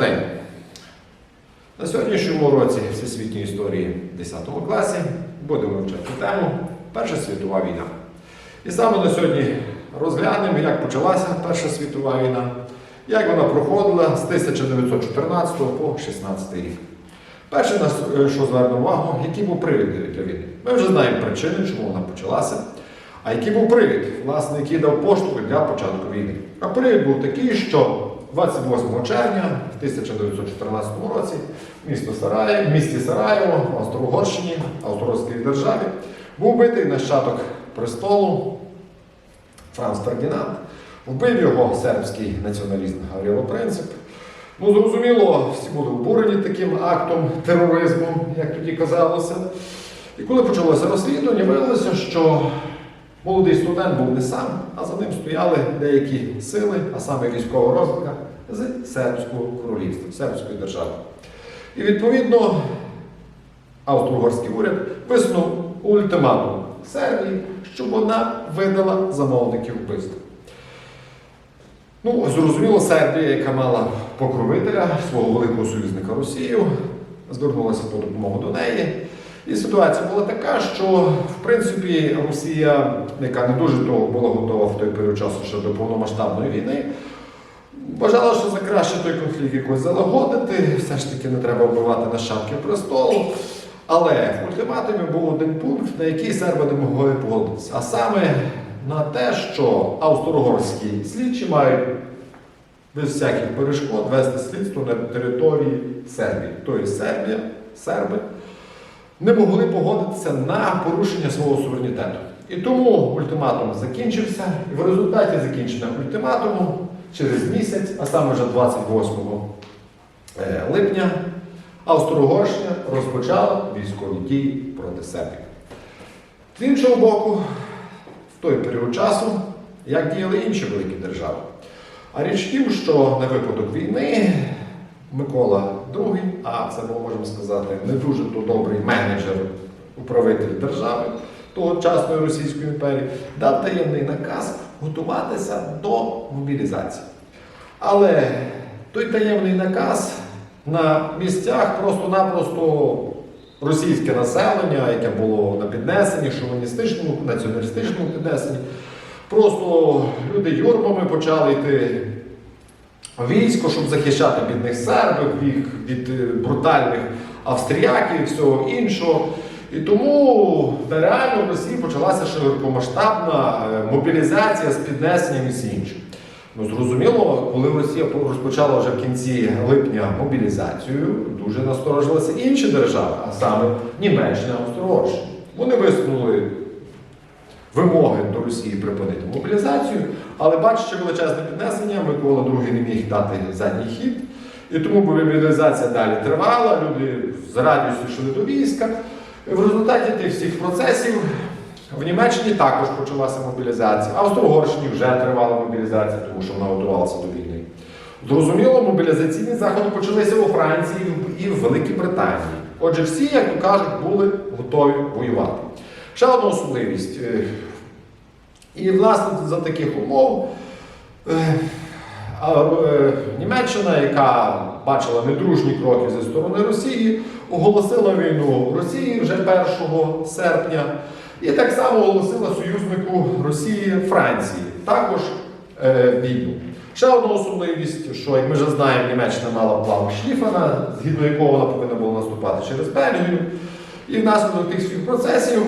день. На сьогоднішньому році Всесвітньої історії в 10 класі будемо вивчати тему Перша світова війна. І саме на сьогодні розглянемо, як почалася Перша світова війна, як вона проходила з 1914 по 16 рік. Перше, на що звернемо увагу, який був привід для війни. Ми вже знаємо причини, чому вона почалася. А який був привід, власне, який дав поштовх для початку війни? А привід був такий, що 28 червня 1914 році місто Сараєв, в місті Сараєво, Австро-Угорщині, Австро-Угорській державі, був битий нащадок престолу Франц Фердінанд. Вбив його сербський націоналіст Гаврило Принцип. Ну, зрозуміло, всі були обурені таким актом тероризму, як тоді казалося. І коли почалося розслідування, виявилося, що молодий студент був не сам, а за ним стояли деякі сили, а саме військова розвідка з сербського королівства, сербської держави. І відповідно австро-угорський уряд висунув ультиматум Сербії, щоб вона видала замовників вбивства. Ну, зрозуміло, Сербія, яка мала покровителя свого великого союзника Росію, звернулася по допомогу до неї. І ситуація була така, що в принципі Росія, яка не дуже того була готова в той період часу ще до повномасштабної війни, вважала, що за краще той конфлікт якось залагодити, все ж таки не треба вбивати нащадків престолу. Але в ультиматумі був один пункт, на який серби не могли погодитися. А саме на те, що австро-угорські слідчі мають без всяких перешкод вести слідство на території Сербії. Тобто Сербія, серби не могли погодитися на порушення свого суверенітету. І тому ультиматум закінчився, і в результаті закінчення ультиматуму через місяць, а саме вже 28 е, липня, Австро-Угорщина розпочала військові дії проти Сербії. З іншого боку, в той період часу, як діяли інші великі держави. А річ тім, що на випадок війни Микола II, а це ми можемо сказати, не дуже то добрий менеджер, управитель держави тогочасної Російської імперії, дав таємний наказ готуватися до мобілізації. Але той таємний наказ на місцях просто-напросто російське населення, яке було на піднесенні, шовіністичному, націоналістичному піднесенні, просто люди юрбами почали йти військо, щоб захищати бідних сербів, їх від е, брутальних австріяків і всього іншого. І тому реально в Росії почалася широкомасштабна е, мобілізація з піднесенням і всі інше. Ну, зрозуміло, коли Росія розпочала вже в кінці липня мобілізацію, дуже насторожилися інші держави, а саме Німеччина, Австро-Угорщина. Вони висунули вимоги до Росії припинити мобілізацію, але бачачи величезне піднесення, Микола II не міг дати задній хід. І тому мобілізація далі тривала, люди з радістю йшли до війська. В результаті тих всіх процесів в Німеччині також почалася мобілізація, а в Австро-Угорщині вже тривала мобілізація, тому що вона готувалася до війни. Зрозуміло, мобілізаційні заходи почалися у Франції і в Великій Британії. Отже, всі, як то кажуть, були готові воювати. Ще одна особливість. І, власне, за таких умов е, е, Німеччина, яка бачила недружні кроки зі сторони Росії, оголосила війну Росії вже 1 серпня. І так само оголосила союзнику Росії Франції також е, війну. Ще одна особливість, що, як ми вже знаємо, Німеччина мала план Шліфана, згідно якого вона повинна була наступати через Бельгію. І внаслідок тих всіх процесів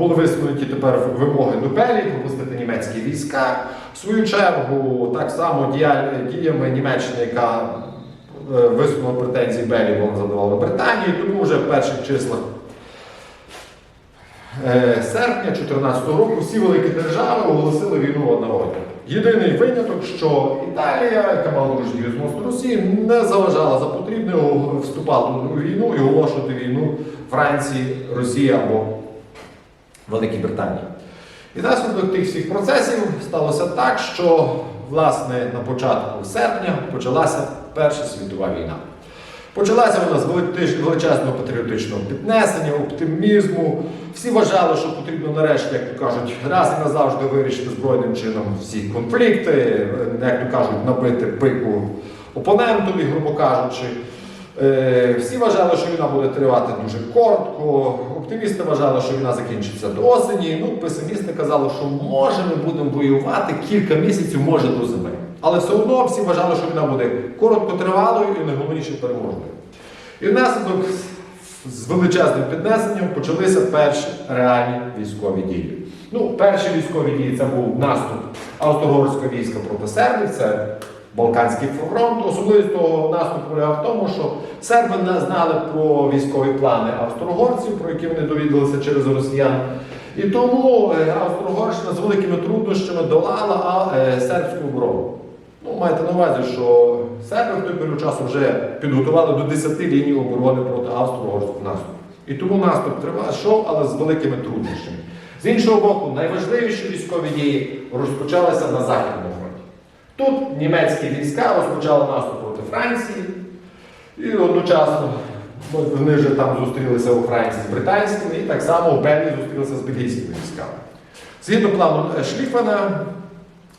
були висунуті тепер вимоги Белії пропустити німецькі війська. В свою чергу, так само діями Німеччини, яка е, висунула претензії Белії, вона задавала Британії, тому вже в перших числах е, серпня 2014 року всі великі держави оголосили війну однородно. Єдиний виняток, що Італія, яка мала дуже відносно Росії, не заважала за потрібне вступати у війну і оголошувати війну Франції, Росії або Великій Британії. І наслідок тих всіх процесів сталося так, що власне на початку серпня почалася Перша світова війна. Почалася вона з величезного патріотичного піднесення, оптимізму. Всі вважали, що потрібно нарешті, як то кажуть, раз і назавжди вирішити збройним чином всі конфлікти, е, як то кажуть, набити пику опонентові, грубо кажучи. Е, Всі вважали, що війна буде тривати дуже коротко. Оптимісти вважали, що війна закінчиться до осені. Ну, песимісти казали, що може ми будемо воювати кілька місяців, може до зими. Але все одно всі вважали, що війна буде короткотривалою і найголовніше переможною. І внаслідок з величезним піднесенням почалися перші реальні військові дії. Ну, перші військові дії це був наступ австро-угорського війська проти сербів, це Балканський фронт. Особливість того наступу полягав в тому, що серби не знали про військові плани австро-угорців, про які вони довідалися через росіян. І тому е, Австро-Угорщина з великими труднощами долала е, сербську оборону. Ну, маєте на увазі, що серби в той період часу вже підготували до 10 ліній оборони проти австро-угорського наступу. І тому наступ тривав, але з великими труднощами. З іншого боку, найважливіші військові дії розпочалися на Західному фронті. Тут німецькі війська розпочали наступ проти Франції, і одночасно вони вже там зустрілися у Франції з британськими, і так само в Бельгії зустрілися з бельгійськими військами. Згідно плану е, Шліфена,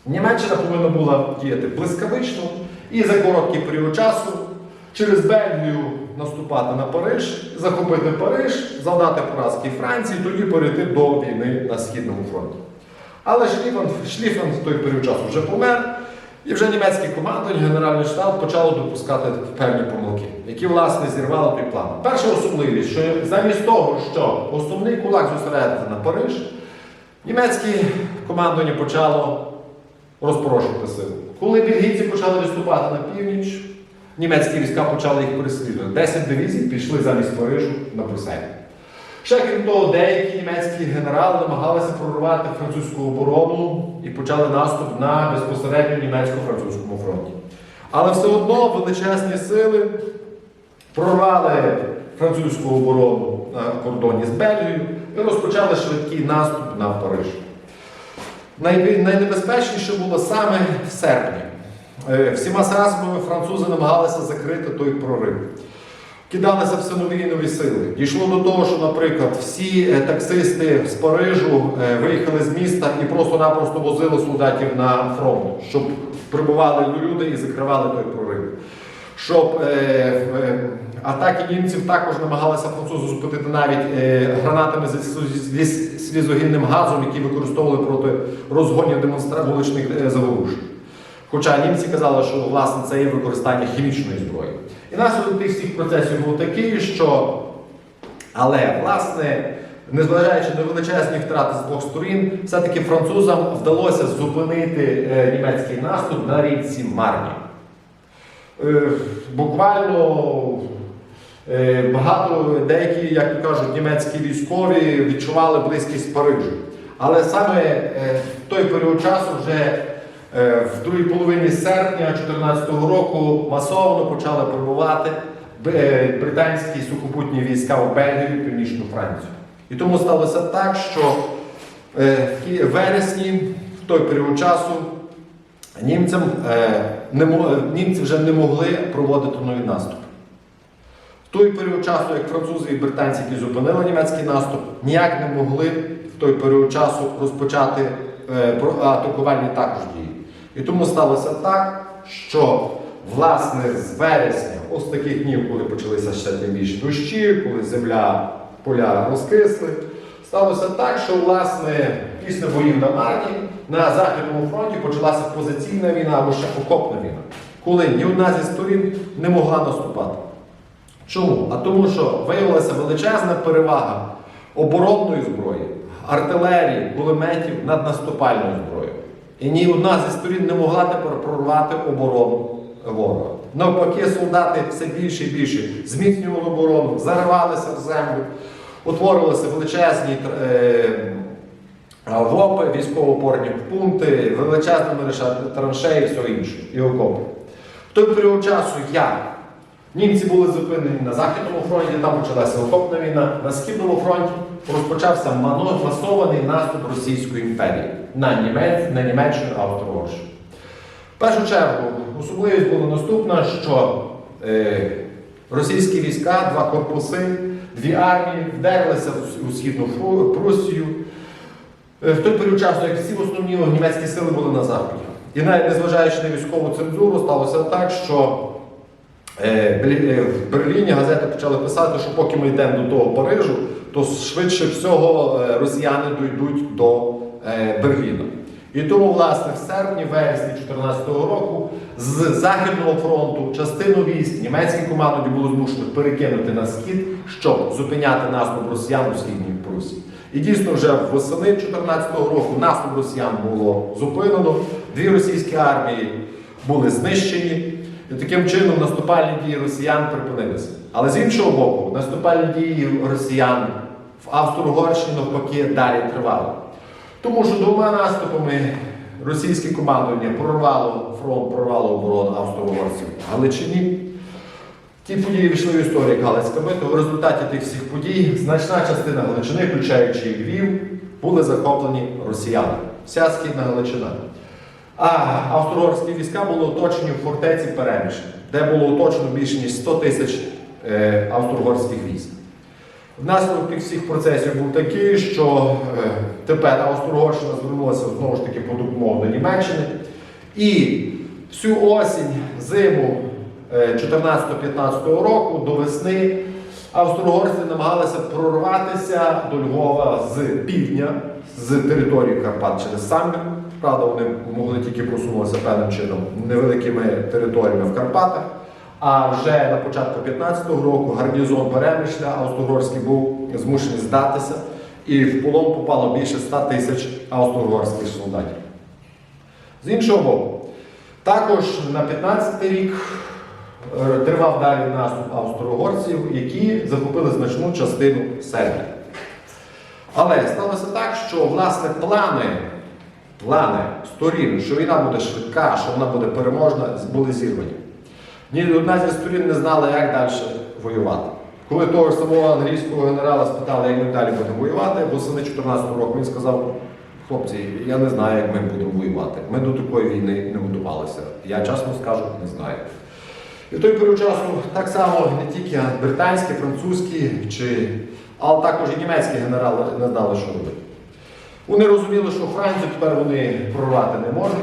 Німеччина повинна була діяти блискавично і за короткий період часу через Бельгію наступати на Париж, захопити Париж, завдати поразки Франції, тоді перейти до війни на Східному фронті. Але Шліфен, Шліфен в той період часу вже помер, і вже німецьке командування, Генеральний штаб почало допускати певні помилки, які власне зірвали той план. Перша особливість, що замість того, що основний кулак зосередити на Париж, німецьке командування почало розпорошувати сили. Коли бельгійці почали виступати на північ, німецькі війська почали їх переслідувати. Десять дивізій пішли замість Парижу на Брюссель. Ще крім того, деякі німецькі генерали намагалися прорвати французьку оборону і почали наступ на безпосередньо німецько-французькому фронті. Але все одно величезні сили прорвали французьку оборону на кордоні з Бельгією і розпочали швидкий наступ на Париж. Найнебезпечніше було саме в серпні. Е, Всіма засобами французи намагалися закрити той прорив. Кидалися все нові і нові сили. Дійшло до того, що, наприклад, всі е, таксисти з Парижу е, виїхали з міста і просто-напросто возили солдатів на фронт, щоб прибували люди і закривали той прорив. Щоб е, е, атаки німців також намагалися французи зупинити навіть е, гранатами зі слізогінним газом, які використовували проти розгонів демонстра... вуличних е, заворушень. Хоча німці казали, що власне це є використання хімічної зброї. І наслідок тих всіх процесів був такий, що але власне, незважаючи на величезні втрати з двох сторін, все-таки французам вдалося зупинити е, німецький наступ на річці Марні. Е, Буквально е, багато деякі, як кажуть, німецькі військові відчували близькість Парижу. Але саме в той період часу, вже в другій половині серпня 2014 року, масово почали прибувати е, британські сухопутні війська в Бельгію і Північну Францію. І тому сталося так, що е, в вересні, в той період часу, німцям, е, німці вже не могли проводити нові наступи. В той період часу, як французи і британці, які зупинили німецький наступ, ніяк не могли в той період часу розпочати е, атакувальні також дії. І тому сталося так, що власне з вересня, ось таких днів, коли почалися ще тим більше дощі, коли земля, поля розкисли, сталося так, що власне після боїв на Марні на Західному фронті почалася позиційна війна або ще окопна війна, коли ні одна зі сторін не могла наступати. Чому? А тому, що виявилася величезна перевага оборонної зброї, артилерії, кулеметів над наступальною зброєю. І ні одна зі сторін не могла тепер прорвати оборону ворога. Навпаки, солдати все більше і більше зміцнювали оборону, заривалися в землю, утворювалися величезні е, ВОПи, військово-опорні пункти, величезні мережа траншеї і все інше, і окопи. В той період часу я Німці були зупинені на Західному фронті, там почалася окопна війна. На Східному фронті розпочався масований наступ Російської імперії на, Німець, на Німеччину Австро-Угорщину. В першу чергу особливість була наступна, що е, російські війська, два корпуси, дві армії вдерлися у Східну Прусію. Е, В той період часу, як всі основні німецькі сили були на заході. І навіть незважаючи на військову цензуру, сталося так, що е, е, в Берліні газети почали писати, що поки ми йдемо до того Парижу, то швидше всього росіяни дійдуть до Берліна. І тому, власне, в серпні, вересні 2014 року з Західного фронту частину військ німецькі команди було змушено перекинути на схід, щоб зупиняти наступ росіян у східній Прусії. І дійсно, вже восени 2014 року наступ росіян було зупинено, дві російські армії були знищені, і таким чином наступальні дії росіян припинилися. Але з іншого боку, наступальні дії росіян в Австро-Угорщині навпаки далі тривали. Тому що двома наступами російське командування прорвало фронт, прорвало оборону австро-угорців в Галичині. Ті події війшли в історію як Галицька битва. В результаті тих всіх подій значна частина Галичини, включаючи Львів, були захоплені росіянами. Вся східна Галичина. А австро-угорські війська були оточені в фортеці Перемишль, де було оточено більше ніж 100 тисяч е, австро-угорських військ. Внаслідок тих всіх процесів був такий, що е, тепер Австро-Угорщина звернулася знову ж таки по допомогу до Німеччини. І всю осінь, зиму е, 14-15 року до весни австро-угорці намагалися прорватися до Львова з півдня, з території Карпат через Самбір. Правда, вони могли тільки просунутися певним чином невеликими територіями в Карпатах. А вже на початку 15-го року гарнізон Перемишля австро-угорський був змушений здатися, і в полон попало більше 100 тисяч австро-угорських солдатів. З іншого боку, також на 15-й рік е, тривав далі наступ австро-угорців, які захопили значну частину Сербії. Але сталося так, що власне плани, плани сторін, що війна буде швидка, що вона буде переможна, були зірвані. Ні одна зі сторін не знала, як далі воювати. Коли того самого англійського генерала спитали, як ми далі будемо воювати, восени 14 року він сказав: хлопці, я не знаю, як ми будемо воювати. Ми до такої війни не готувалися. Я чесно скажу, не знаю. І в той період часу так само не тільки британські, французькі, чи, але також і німецькі генерали не знали, що робити. Вони розуміли, що Францію тепер вони прорвати не можуть.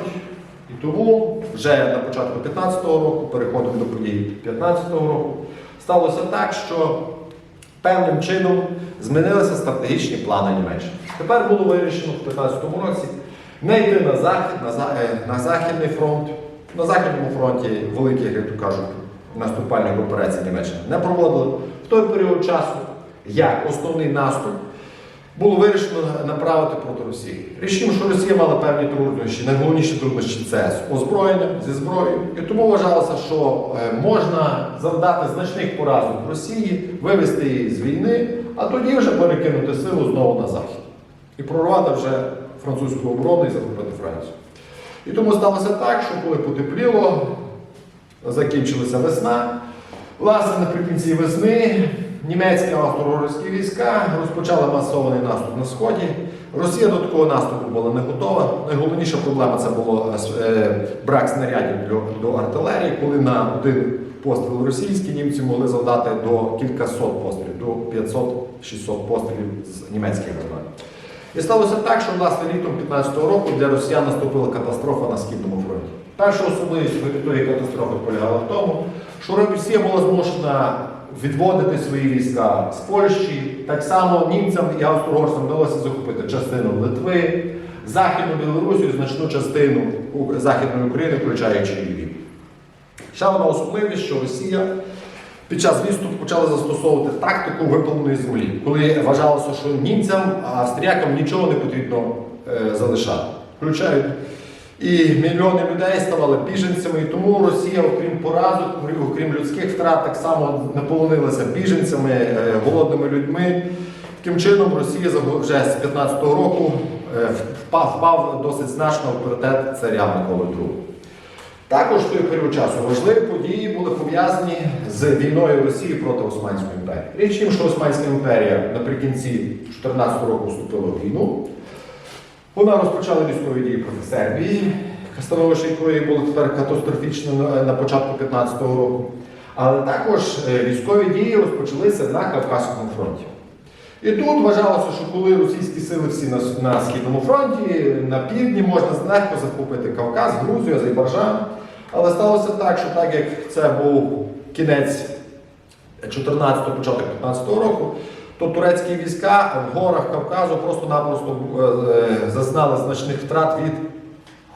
Тому вже на початку 15-го року, переходимо до подій 15-го року, сталося так, що певним чином змінилися стратегічні плани Німеччини. Тепер було вирішено в 15-му році не йти на захід, на, е, на західний фронт. На західному фронті великих, як то кажуть, наступальних операцій Німеччина не проводили. В той період часу, як основний наступ, було вирішено направити проти Росії. Тім, що Росія мала певні труднощі. Найголовніші труднощі це з озброєнням, зі зброєю. І тому вважалося, що е, можна завдати значних поразок Росії, вивести її з війни, а тоді вже перекинути силу знову на захід. І прорвати вже французьку оборону і захопити Францію. І тому сталося так, що коли потепліло, закінчилася весна. Власне, наприкінці весни німецькі австро-угорські війська розпочали масований наступ на сході. Росія до такого наступу була не готова. Найголовніша проблема це було е, брак снарядів до артилерії, коли на один постріл російський німці могли завдати до кількасот пострілів, до 500-600 пострілів з німецьких гармат. І сталося так, що власне літом 15-го року для росіян наступила катастрофа на східному фронті. Перша особливість тої катастрофи полягала в тому, що Росія була змушена відводити свої війська з Польщі. Так само німцям і австро-угорцям вдалося захопити частину Литви, Західну Білорусію, значну частину Західної України, включаючи Львів. Ще одна особливість, що Росія під час відступу почала застосовувати тактику виповненої землі, коли вважалося, що німцям, а австріякам нічого не потрібно е, залишати. Включають і мільйони людей ставали біженцями, і тому Росія, окрім поразок, окрім людських втрат, так само наполонилася біженцями, е, голодними людьми. Таким чином, Росія вже з 15-го року е, впав, впав досить значно авторитет царя Миколи II. Також в той період часу важливі події були пов'язані з війною Росії проти Османської імперії. Річ тім, що Османська імперія наприкінці 14 року вступила в війну. Вона розпочала військові дії проти Сербії, становище якої було тепер катастрофічно на- початку 15-го року. Але також е, військові дії розпочалися на Кавказькому фронті. І тут вважалося, що коли російські сили всі на, на Східному фронті, на півдні можна легко захопити Кавказ, Грузію, Азербайджан. Але сталося так, що так як це був кінець 14-го, початок 15-го року, то турецькі війська в горах Кавказу просто-напросто е, зазнали значних втрат від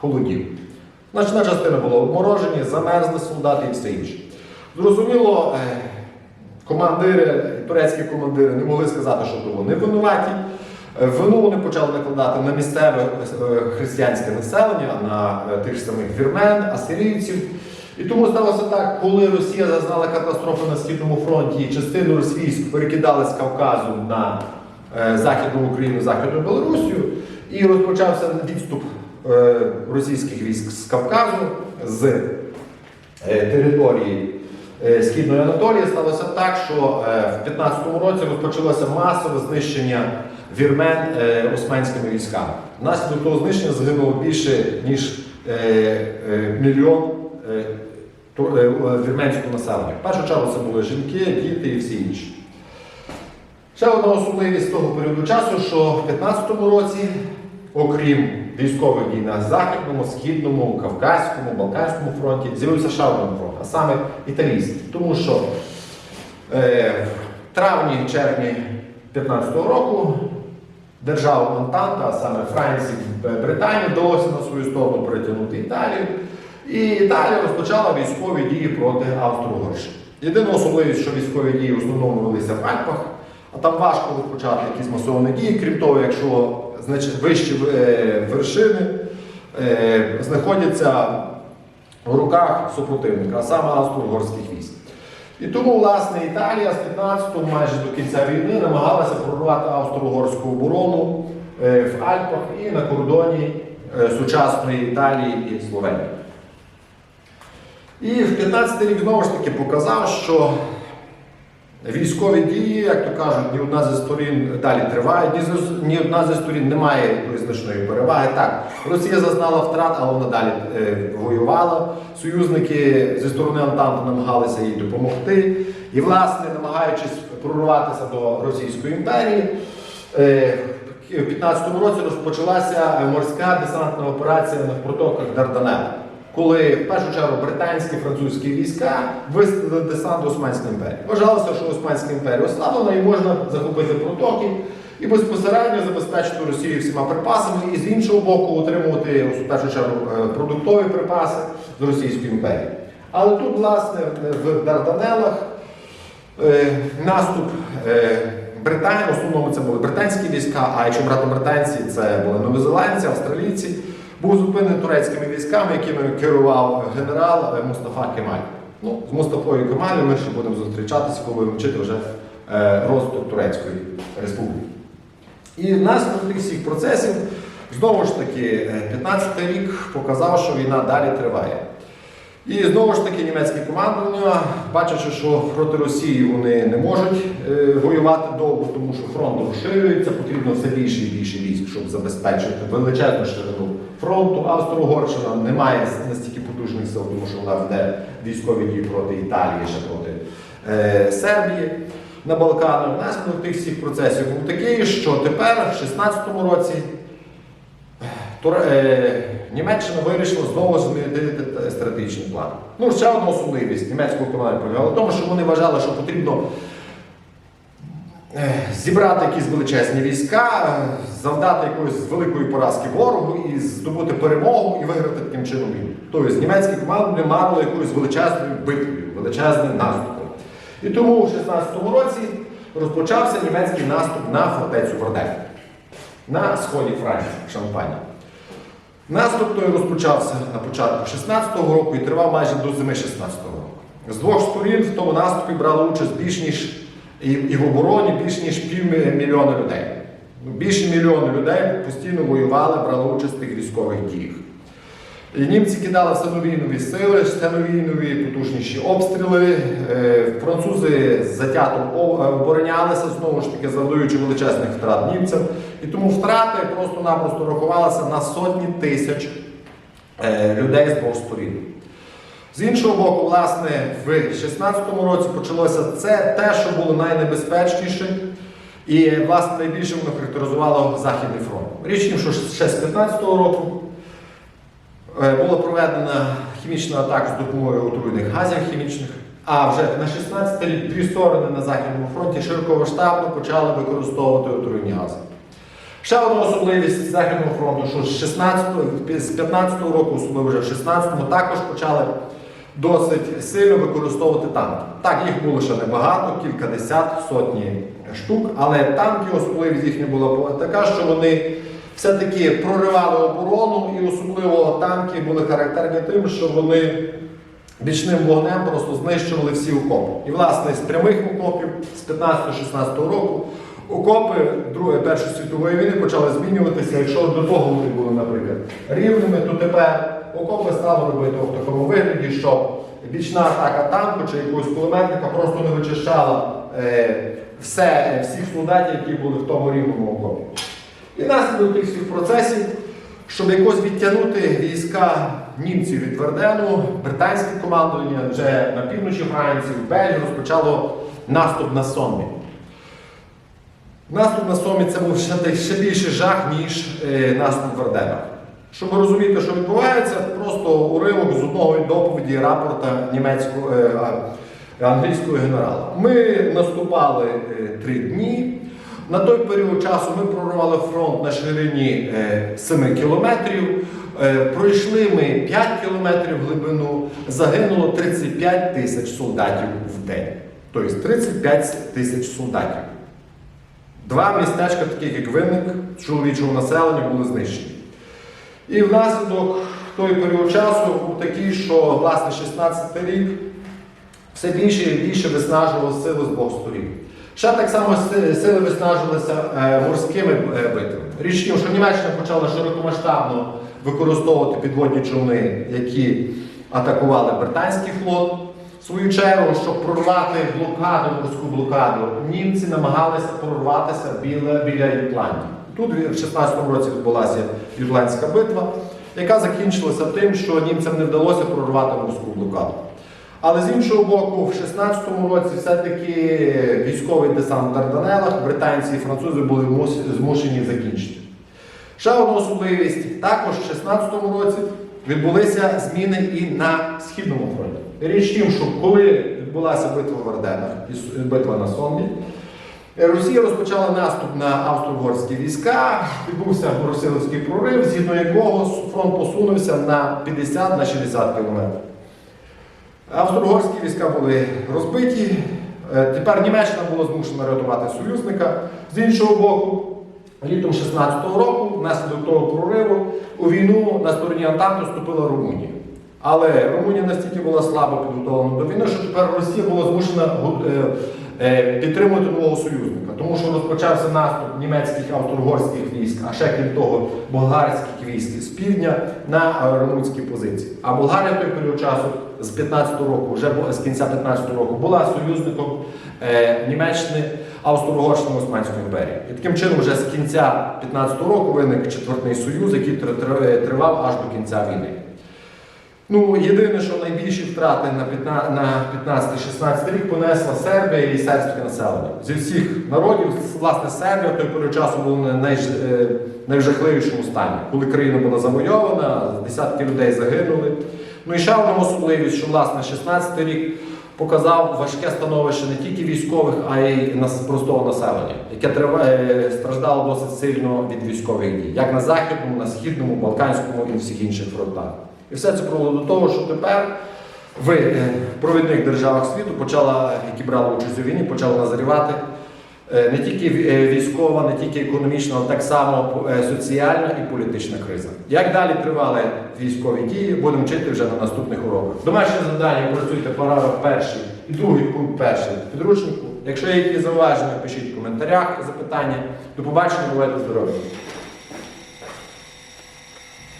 холодів. Значна частина була обморожені, замерзли солдати і все інше. Зрозуміло, е, командири, турецькі командири не могли сказати, що то вони винуваті. Е, Вину вони почали накладати на місцеве християнське населення, на тих самих вірмен, асирійців. І тому сталося так, коли Росія зазнала катастрофу на Східному фронті, і частину військ перекидали з Кавказу на е, Західну Україну, Західну Білорусію, і розпочався відступ е, російських військ з Кавказу з е, території е, Східної Анатолії сталося так, що е, в 15-му році розпочалося масове знищення вірмен е, османськими військами. Внаслідок того знищення загинуло більше ніж е, е, мільйон вірменського населення. В першу чергу це були жінки, діти і всі інші. Ще одна особливість того періоду часу, що в 15-му році, окрім військових дій на Західному, Східному, Кавказькому, Балканському фронті, з'явився ще один фронт, а саме італійський. Тому що е, в травні червні 15-го року держава Монтанта, а саме Франції, Британії, вдалося на свою сторону притягнути Італію. І Італія розпочала військові дії проти Австро-Угорщини. Єдина особливість, що військові дії в основному велися в Альпах, а там важко розпочати якісь масовані дії, крім того, якщо вищі е, вершини е, знаходяться в руках супротивника, а саме австро-угорських військ. І тому, власне, Італія з 15-го майже до кінця війни намагалася прорвати австро-угорську оборону е, в Альпах і на кордоні сучасної Італії і Словенії. І в 15 рік знову ж таки показав, що військові дії, як то кажуть, ні одна зі сторін далі триває, ні, одна зі сторін не має якоїсь переваги. Так, Росія зазнала втрат, але вона далі е, воювала. Союзники зі сторони Антанти намагалися їй допомогти. І, власне, намагаючись прорватися до Російської імперії, е, в 15-му році розпочалася морська десантна операція на протоках Дарданелл коли в першу чергу британські французькі війська висадили десант до Османської імперії. Вважалося, що Османська імперія ослаблена і можна захопити протоки і безпосередньо забезпечити Росію всіма припасами, і з іншого боку отримувати в першу чергу е, продуктові припаси з Російської імперії. Але тут, власне, в Дарданелах е, наступ е, Британії, в основному це були британські війська, а якщо брати британці, це були новозеландці, австралійці, був зупинений турецькими військами, якими керував генерал е, Мустафа Кемаль. Ну, з Мустафою Кемалем ми ще будемо зустрічатися, коли вчити вже е, розвиток Турецької республіки. І внаслідок тих всіх процесів, знову ж таки, е, 15-й рік показав, що війна далі триває. І знову ж таки німецьке командування, бачачи, що проти Росії вони не можуть е, воювати довго, тому що фронт розширюється, потрібно все більше і більше військ, щоб забезпечити величезну ширину фронту. Австро-Угорщина не має настільки потужних сил, тому що вона веде військові дії проти Італії, ще проти е, Сербії на Балканах. Наслідок тих всіх процесів був такий, що тепер, в 16-му році, Тур... Е, Німеччина вирішила знову змінити стратегічний план. Ну, ще одна особливість німецького команди полягала в тому, що вони вважали, що потрібно е, зібрати якісь величезні війська, завдати якоїсь великої поразки ворогу і здобути перемогу і виграти таким чином війну. Тобто німецькі команди мали якоюсь величезною битвою, величезним наступом. І тому в 16-му році розпочався німецький наступ на фортецю Верден на сході Франції, Шампані. Наступ той розпочався на початку 16-го року і тривав майже до зими 16-го року. З двох сторін в тому наступі брали участь більш ніж і, і в обороні більш ніж півмільйона людей. Ну, Більше мільйона людей постійно воювали, брали участь в тих військових діях. І німці кидали все нові нові сили, все нові нові потужніші обстріли. Е, Французи затято е, оборонялися, знову ж таки, завдаючи величезних втрат німцям. І тому втрати просто-напросто рахувалися на сотні тисяч е, людей з двох сторін. З іншого боку, власне, в 16-му році почалося це те, що було найнебезпечніше, І, власне, найбільше воно характеризувало Західний фронт. Річ що ще з 15-го року була проведена хімічна атака з допомогою отруйних газів хімічних. А вже на 16 рік дві сторони на Західному фронті широкомасштабно почали використовувати отруйні гази. Ще одна особливість Західного фронту, що з 16, з 15-го року, особливо вже в 16-му, також почали досить сильно використовувати танки. Так, їх було ще небагато, кількадесят, сотні штук, але танки, особливість їхня була така, що вони все-таки проривали оборону, і особливо танки були характерні тим, що вони бічним вогнем просто знищували всі окопи. І, власне, з прямих окопів з 15-16 року окопи Другої Першої світової війни почали змінюватися. Якщо до того вони були, наприклад, рівними, то тепер окопи стали робити в такому вигляді, що бічна атака танку чи якогось кулеметника просто не вичищала е, все, всіх солдатів, які були в тому рівному окопі. І наслідок тих всіх процесів, щоб якось відтягнути війська німців від Вердену, британське командування вже на півночі Франції, в Бельгії розпочало наступ на Сомі. Наступ на Сомі це був ще, ще більший жах, ніж е, наступ в Верденах. Щоб ви розумієте, що відбувається, просто уривок з одного доповіді рапорта німецького е, англійського генерала. Ми наступали е, три дні. На той період часу ми прорвали фронт на ширині е, 7 кілометрів. Е, пройшли ми 5 кілометрів глибину, загинуло 35 тисяч солдатів в день. Тобто 35 тисяч солдатів. Два містечка, таких як Винник, чоловічого населення, були знищені. І внаслідок той період часу був такий, що власне 16 рік все більше і більше виснажували сили з двох сторін. Ще так само сили виснажувалися е, морськими е, битвами. Річ що Німеччина почала широкомасштабно використовувати підводні човни, які атакували британський флот. В свою чергу, щоб прорвати блокаду, морську блокаду, німці намагалися прорватися біля, біля Ютландії. Тут в 16-му році відбулася Ютландська битва, яка закінчилася тим, що німцям не вдалося прорвати морську блокаду. Але з іншого боку, в 16-му році все-таки військовий десант в Дарданелах британці і французи були змушені закінчити. Ще одна особливість, також в 16-му році відбулися зміни і на східному фронті. Річ в тім, що коли відбулася битва в Орденах і битва на Сомбі, Росія розпочала наступ на австро-угорські війська, відбувся Брусиловський прорив, згідно якого фронт посунувся на 50 на 60 кілометрів. Австро-угорські війська були розбиті. Е, Тепер Німеччина була змушена рятувати союзника. З іншого боку, літом 16-го року, внаслідок того прориву, у війну на стороні Антанту вступила Румунія. Але Румунія настільки була слабо підготовлена до війни, що тепер Росія була змушена е, е, підтримувати нового союзника, тому що розпочався наступ німецьких австро-угорських військ, а ще крім того, болгарських військ з півдня на румунські позиції. А Болгарія в той період часу з 15-го року, вже з кінця 15-го року, була союзником е, Німеччини, Австро-Угорщини Османської імперії. І таким чином, вже з кінця 15-го року виник четвертний союз, який тр- тр- тривав аж до кінця війни. Ну, єдине, що найбільші втрати на 15 на 15-16 рік понесла Сербія і сербське населення. Зі всіх народів, власне, Сербія той період часу була на е, найжахливішому стані, коли країна була завойована, десятки людей загинули. Ну і ще одна особливість, що власне 16 рік показав важке становище не тільки військових, а й простого населення, яке триває, страждало досить сильно від військових дій, як на західному, на східному, балканському і всіх інших фронтах. І все це привело до того, що тепер в е, провідних державах світу почала, які брали участь у війні, почала назрівати е, не тільки е, військова, не тільки економічна, але так само соціальна і політична криза. Як далі тривали військові дії, будемо вчити вже на наступних уроках. Домашнє завдання працюйте параграф перший і другий пункт перший підручнику. Якщо є якісь зауваження, пишіть в коментарях, запитання. До побачення, бувайте здорові!